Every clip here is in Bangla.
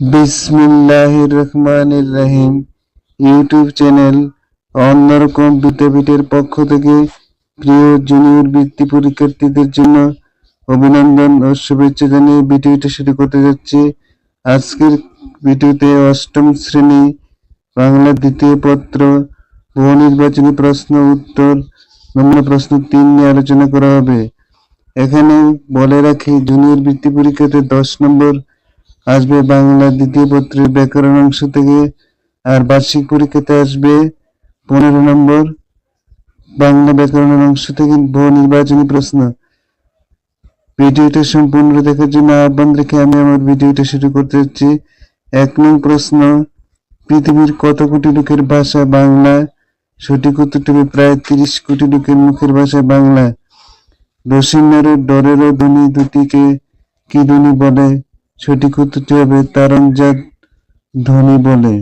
বিসমিল্লাহির রহমানির রহিম। ইউটিউব চ্যানেল অন্যরকম বিদ্যাপীঠের পক্ষ থেকে প্রিয় জুনিয়র বৃত্তি পরীক্ষার্থীদের জন্য অভিনন্দন ও শুভেচ্ছা জানিয়ে ভিডিওটা শুরু করতে যাচ্ছি। আজকের ভিডিওতে অষ্টম শ্রেণি বাংলা দ্বিতীয় পত্র বহু নির্বাচনী প্রশ্ন উত্তর, নমুনা প্রশ্ন তিন নিয়ে আলোচনা করা হবে। এখানে বলে রাখি, জুনিয়র বৃত্তি পরীক্ষাতে দশ নম্বর আসবে বাংলা দ্বিতীয় পত্রের ব্যাকরণ অংশ থেকে, আর বার্ষিক পরীক্ষাতে আসবে পনেরো নম্বর বাংলা ব্যাকরণের অংশ থেকে বহু নির্বাচনী প্রশ্ন। ভিডিওটা সম্পূর্ণ দেখার জন্য আহ্বান রেখে আমি আমার ভিডিওটা শুরু করতে যাচ্ছি। এক নং প্রশ্ন, পৃথিবীর কত কোটি লোকের ভাষা বাংলা? সঠিক উত্তরটি প্রায় তিরিশ কোটি লোকের মুখের ভাষা বাংলা। রসিনারের ডরের ধ্বনি দুটিকে কি ধ্বনি বলে? সঠিক উত্তরটি হবে তারণজাত ধ্বনি বলে।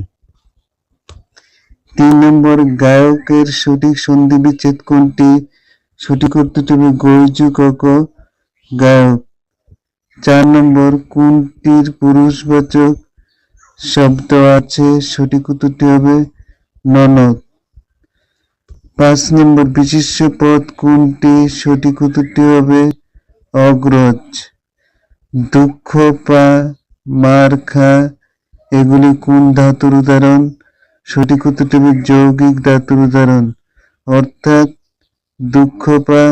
তিন নম্বর, গায়কের সঠিক সন্ধি বিচ্ছেদ কোনটি? সঠিক উত্তরটি হবে গৈজু কক, গায়ক। চার নম্বর, কোনটির পুরুষবাচক শব্দ আছে? সঠিক উত্তরটি হবে ননদ। পাঁচ নম্বর, বিশিষ্ট পদ কোনটি? সঠিক উত্তরটি হবে অগ্রজ। দুঃখ মার, খা, এগুলি কোন ধাতুর উদাহরণ? সঠিক উত্তরটি যৌগিক ধাতুর উদাহরণ। অর্থাৎ দুঃখ, পা,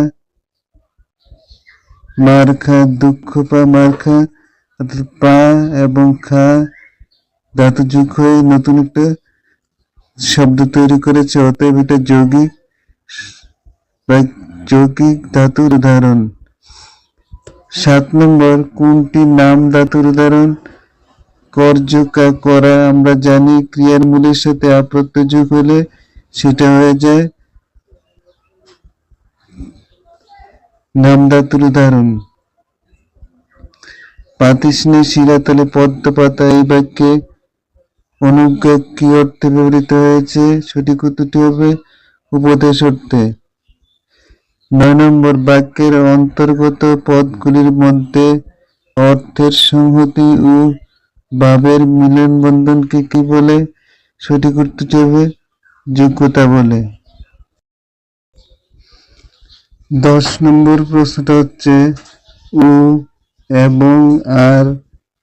মার, খা, দুঃখ, পা, মার, খা, অর্থাৎ পা এবং খা ধাতু যুগ হয়ে নতুন একটা শব্দ তৈরি করেছে, অতএব এটা যৌগিক বা যৌগিক ধাতুর উদাহরণ। সাত নম্বর, কোনটি নাম ধাতুর উদাহরণ করযোকা করা, আমরা জানি ক্রিয়ার মূলের সাথে যোগ হলে সেটা হয়ে যায়। নাম ধাতুর উদাহরণ পাতিস্নে শিরাতলে পদ্ম পাতা এই বাক্যে অনুজ্ঞা কি অর্থে ব্যবহৃত হয়েছে? সঠিক উত্তরটি হবে উপদেশ অর্থে। নয় নম্বর বাক্যের অন্তর্গত পদগুলির মধ্যে অর্থের সংহতি ও ভাবের মিলন বন্ধনকে কি বলে? সঠিক উত্তরটি হবে যোগ্যতা বলে। দশ নম্বর প্রশ্নটা হচ্ছে, উ এবং আর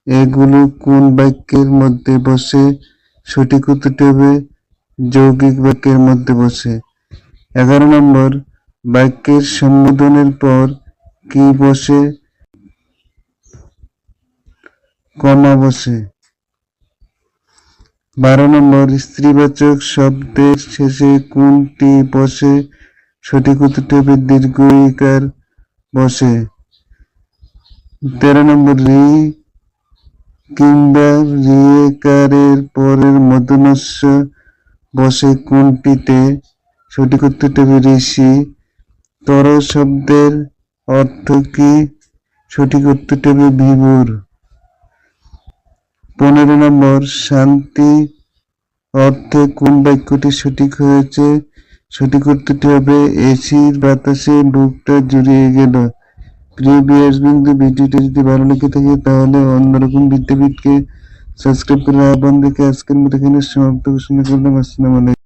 এগুলো কোন বাক্যের মধ্যে বসে? সঠিক উত্তরটি হবে যৌগিক বাক্যের মধ্যে বসে। এগারো নম্বর বাক্যের সম্বোধনের পর কি বসে? কমা বসে। বারো নম্বর, স্ত্রীবাচক শব্দের শেষে কোনটি বসে? সঠিক উত্তরটি দীর্ঘ ইকার বসে। তেরো নম্বর, রি কিংবা রিয়েকারের পরের মধ্যনস্য বসে কোনটিতে? সঠিক উত্তরটি ঋষি। তর শব্দের অর্থ কি? সঠিক উত্তরটি হবে বিভুর। পনেরো নম্বর, শান্তি অর্থে কোন বাক্যটি সঠিক হয়েছে? সঠিক উত্তরটি হবে এসির বাতাসে বুকটা জুড়িয়ে গেল। প্রিয় বিয়াস বিন্দু ভিডিওটি যদি ভালো লেগে থাকে, তাহলে অন্যরকম বিদ্যাপীঠকে সাবস্ক্রাইব করে আহ্বান দেখে আজকের মতো এখানে সমাপ্ত ঘোষণা করলাম। আসসালামু আলাইকুম।